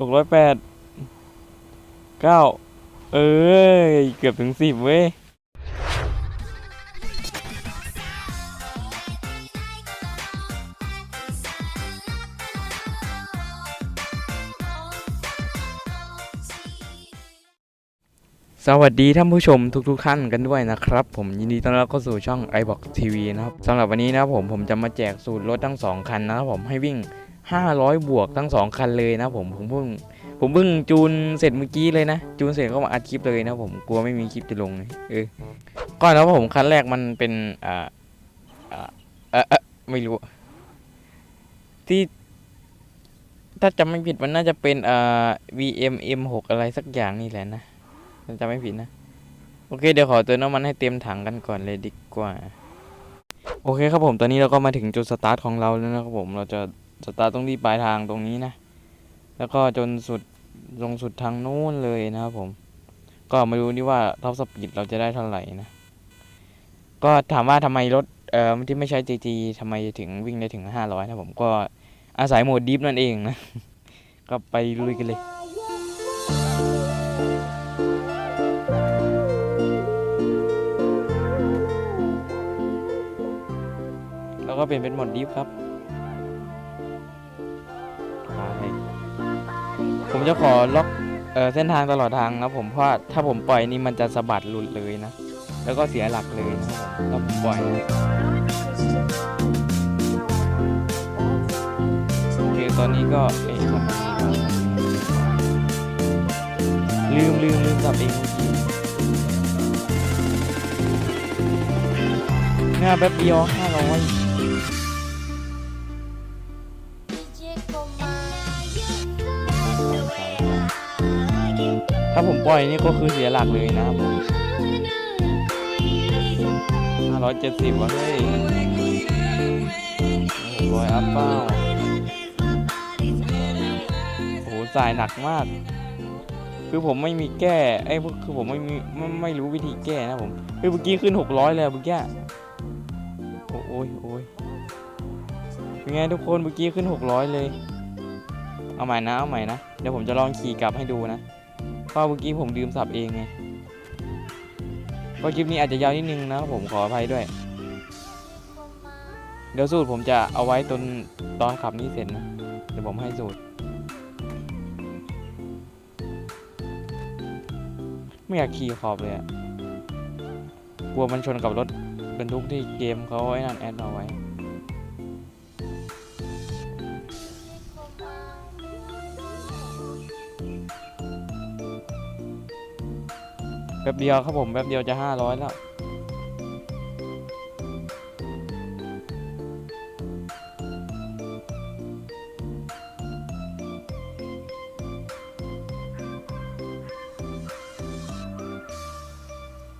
หกร้อยแปดเก้าเอ้ย เกือบถึงสิบเว้ยสวัสดีท่านผู้ชมทุกๆท่านกันด้วยนะครับ ผมยินดีต้อนรับเข้าสู่ช่อง i b o x TV นะครับสำหรับวันนี้นะครับผมผมจะมาแจกสูตรรถทั้งสองคันนะครับผมให้วิ่ง 500 บวกทั้งสองคันเลยนะผมผมเพิ่งผมเพิ่งจูนเสร็จเมื่อกี้เลยนะ จูนเสร็จก็มาอัดคลิปเลยนะผมกลัวไม่มีคลิปจะลงเลยเออก่อนแล้วผมคันแรกมันเป็นอ่าอ่าเออเออไม่รู้ ที่ ถ้าจำไม่ผิดมันน่าจะเป็นอ่า VMM6 อะไรสักอย่างนี่แหละนะถ้าจำไม่ผิดนะโอเคเดี๋ยวขอเติมน้ำมันให้เต็มถังกันก่อนเลยดีกว่า โอเคครับผมตอนนี้เราก็มาถึงจุดสตาร์ทของเราแล้วนะครับผมเราจะ สตาร์ตรงที่ปลายทางตรงนี้นะ แล้วก็จนสุดลงสุดทางนู้นเลยนะครับผม ก็มาดูดิว่าท็อปสปีดเราจะได้เท่าไหร่นะ ก็ถามว่าทำไมรถเอ่อที่ไม่ใช้ GG ทำไมถึงวิ่งได้ถึง 500 นะผมก็อาศัยโหมดดิฟนั่นเองนะ ก็ไปลุยกันเลยแล้วก็เปลี่ยนเป็นหมดดิฟครับ ผมจะขอล็อกเอ่อเส้นทางตลอดทางนะผมเพราะถ้าผมปล่อยนี่มันจะสะบัดหลุดเลยนะ แล้วก็เสียหลักเลยนะครับผมถ้าผมปล่อยโอเคตอนนี้ก็เอ๊ะลืมลืมลืมสับเองเมื่อกี้เนี่ยแป๊บเดียวห้าร้อย ถ้าผมปล่อยนี่ก็คือเสียหลักเลยนะครับผมห้าร้อยเจ็ดสิบวะเฮ้ยหกร้อยอัพเป้าโอ้โหสายหนักมาก คือผมไม่มีแก้ไอ้คือผมไม่มีไม่ไม่รู้วิธีแก้นะผมเฮ้ยเมื่อกี้ขึ้นหกร้อยเลยอะเมื่อกี้โอ้ยโอ้ยเป็นไงทุกคนเมื่อกี้ขึ้นหกร้อยเลย เอาใหม่นะ เอาใหม่นะ เดี๋ยวผมจะลองขี่กลับให้ดูนะ เพราะเมื่อกี้ผมลืมสับเองไงก็คลิปนี้อาจจะยาวนิดนึงนะผมขออภัยด้วย เดี๋ยวสูตรผมจะเอาไว้ตอนตอนขับนี้เสร็จนะ เดี๋ยวผมให้สูตร ไม่อยากขี่ขอบเลยอะกลัวมันชนกับรถบรรทุกที่เกมเขาไอ้นั่นแอดเอาไว้ แป๊บเดียวครับผมแป๊บเดียวจะห้าร้อยแล้ว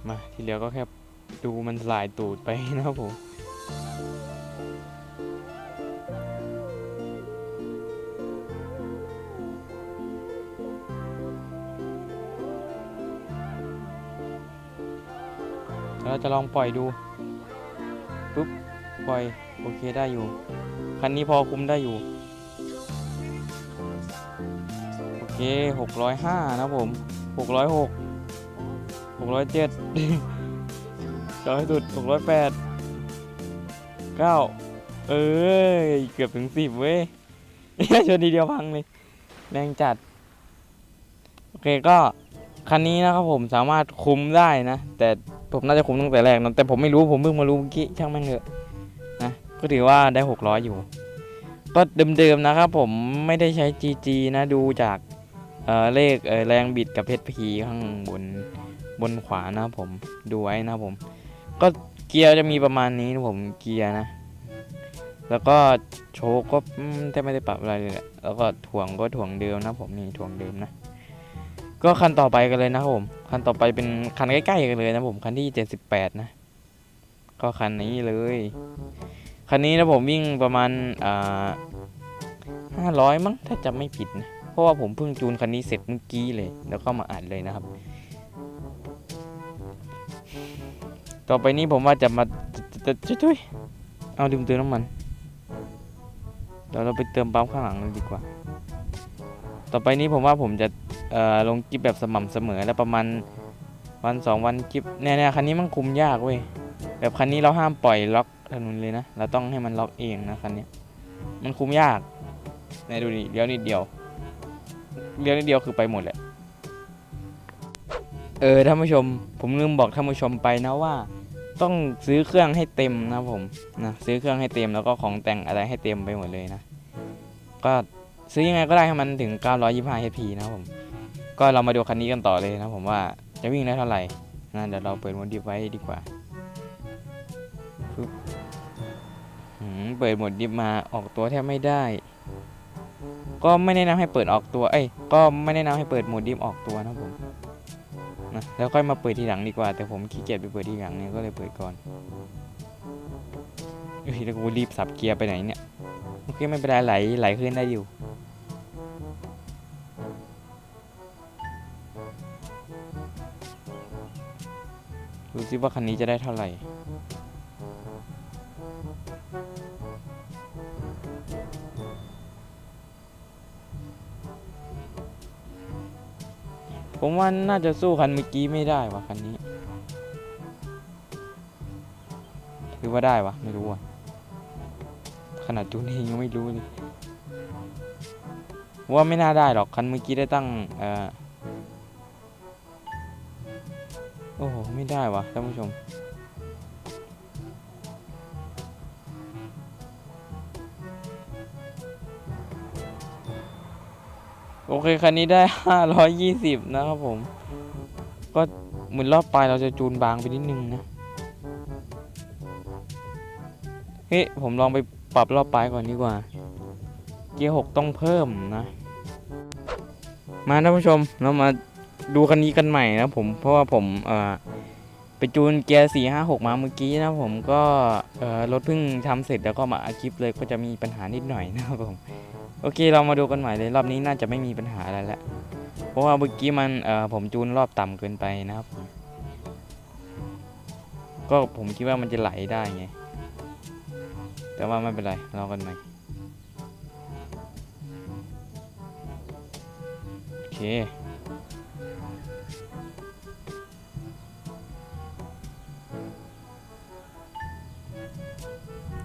มา ที่เหลือก็แค่ดูมันสลายตูดไปนะครับผม เราจะลองปล่อยดูปุ๊บปล่อยโอเคได้อยู่ คันนี้พอคุมได้อยู่ โอเคหกร้อยห้านะผมหกร้อยหกหกร้อยเจ็ดจอยสุดหกร้อยแปดเก้าเอ้ย เกือบถึงสิบเว้ยชนทีเดียวพังเลย แรงจัด โอเคก็ คันนี้นะครับผมสามารถคุมได้นะ แต่ ผมน่าจะคุมตั้งแต่แรกนะแต่ผมไม่รู้ผมเพิ่งมารู้เมื่อกี้ช่างแม่งเถอะนะก็ถือว่าได้ 600 อยู่ ก็เดิมๆนะครับผมไม่ได้ใช้ GG นะดูจากเออเลขเออแรงบิดกับเพชรพีข้างบนบนขวานะผมดูไว้นะผม ก็เกียร์จะมีประมาณนี้นะผมเกียร์นะ แล้วก็โชก็แทบไม่ได้ปรับอะไรเลยแหละแล้วก็ถ่วงก็ถ่วงเดิมนะผมนี่ถ่วงเดิมนะ ก็คันต่อไปกันเลยนะครับผม คันต่อไปเป็นคันใกล้ๆกันเลยนะผมคันที่78นะ ก็คันนี้เลย คันนี้นะผมวิ่งประมาณอ่า500มั้งถ้าจำไม่ผิดนะเพราะว่าผมเพิ่งจูนคันนี้เสร็จเมื่อกี้เลย แล้วก็มาอัดเลยนะครับ ต่อไปนี้ผมว่าจะมาจะจะช่วยเอาดื่มเติมน้ำมันเดี๋ยวเราไปเติมปั๊มข้างหลังเลยดีกว่า ต่อไปนี้ผมว่าผมจะ ลงคลิปแบบสม่ำเสมอแล้วประมาณวันสองวันคลิปเนี่ยเนี่ยคันนี้มันคุมยากเว้ยแบบคันนี้เราห้ามปล่อยล็อกถนนเลยนะเราต้องให้มันล็อกเองนะคันนี้มันคุมยากไหนดูดิเลี้ยวนิดเดียวเลี้ยวนิดเดียวคือไปหมดแหละเออท่านผู้ชม ผมลืมบอกท่านผู้ชมไปนะว่า ต้องซื้อเครื่องให้เต็มนะผมนะซื้อเครื่องให้เต็มแล้วก็ของแต่งอะไรให้เต็มไปหมดเลยนะ ก็ซื้อยังไงก็ได้ให้มันถึง 925 HP นะครับผม ก็เรามาดูคันนี้กันต่อเลยนะผมว่าจะวิ่งได้เท่าไหร่นะเดี๋ยวเราเปิดโหมดดิฟไว้ดีกว่าปึ๊บหืมเปิดโหมดดิฟมาออกตัวแทบไม่ได้ ก็ไม่แนะนำให้เปิดออกตัว เอ้ย ก็ไม่แนะนำให้เปิดโหมดดิฟออกตัวนะผมนะแล้วค่อยมาเปิดทีหลังดีกว่า แต่ผมขี้เกียจไปเปิดทีหลังเนี่ยก็เลยเปิดก่อนเฮ้ยแล้วกูรีบสับเกียร์ไปไหนเนี่ยโอเคไม่เป็นไรไหลไหลขึ้นได้อยู่ ดูซิว่าคันนี้จะได้เท่าไหร่ ผมว่าน่าจะสู้คันเมื่อกี้ไม่ได้ว่ะคันนี้ หรือว่าได้วะ ไม่รู้อะ ขนาดจูนเองยังไม่รู้เลย ว่าไม่น่าได้หรอกคันเมื่อกี้ได้ตั้ง เอ่อ โอ้โห ไม่ได้วะท่านผู้ชม โอเค คันนี้ได้ 520 นะครับผม ก็เหมือนรอบปลายเราจะจูนบางไปนิดนึงนะ เฮ้ย ผมลองไปปรับรอบปลายก่อนดีกว่า เกียร์หกต้องเพิ่มนะ มาท่านผู้ชม เรามา ดูคันนี้กันใหม่นะผมเพราะว่าผมเอ่อไปจูนเกียร์สี่ห้าหกมาเมื่อกี้นะผมก็เอ่อรถเพิ่งทำเสร็จแล้วก็มาอัดคลิปเลยก็จะมีปัญหานิดหน่อยนะครับผมโอเคเรามาดูกันใหม่เลยรอบนี้น่าจะไม่มีปัญหาอะไรแล้วเพราะว่าเมื่อกี้มันเอ่อผมจูนรอบต่ำเกินไปนะครับก็ผมคิดว่ามันจะไหลได้ไง แต่ว่าไม่เป็นไรรอกันใหม่โอเค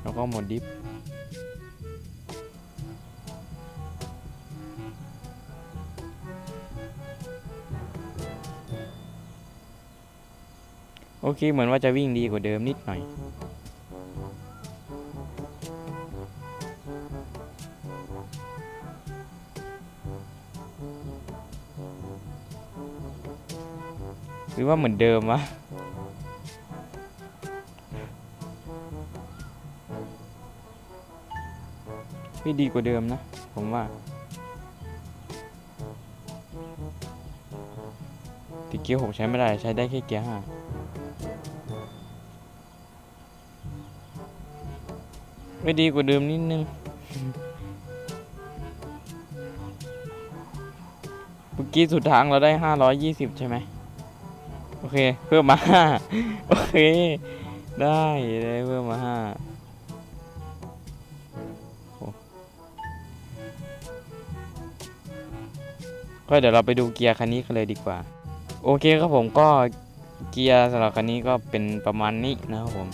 แล้วก็หมดดิฟโอเค เหมือนว่าจะวิ่งดีกว่าเดิมนิดหน่อย หรือว่าเหมือนเดิมวะ ไม่ดีกว่าเดิมนะ ผมว่าติเกียร์หกใช้ไม่ได้ใช้ได้แค่เกียร์ห้าไม่ดีกว่าเดิมนิดนึงเมื่อกี้สุดทางเราได้ห้าร้อยยี่สิบใช่ไหมโอเค เพิ่มมาห้าโอเค ได้ได้เพิ่มมาห้า ก็เดี๋ยวเราไปดูเกียร์คันนี้กันเลยดีกว่า โอเคครับผมก็เกียร์สำหรับคันนี้ก็เป็นประมาณนี้นะครับผม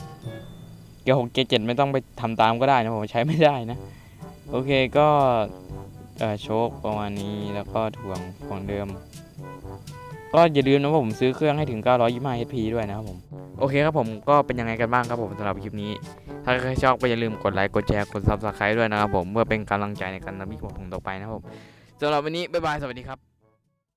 เกียร์หกเกียร์เจ็ดไม่ต้องไปทำตามก็ได้นะผมใช้ไม่ได้นะ โอเคก็โชคประมาณนี้แล้วก็ถ่วงของเดิม ก็อย่าลืมนะว่าผมซื้อเครื่องให้ถึง 925 HP ด้วยนะครับผม โอเคครับผมก็เป็นยังไงกันบ้างครับผมสำหรับคลิปนี้ ถ้าใครชอบก็อย่าลืมกดไลค์กดแชร์กด Subscribe ด้วยนะครับผมเพื่อเป็นกำลังใจในการทำคลิปของผมต่อไปนะครับผม สำหรับวันนี้บ๊ายบายสวัสดีครับ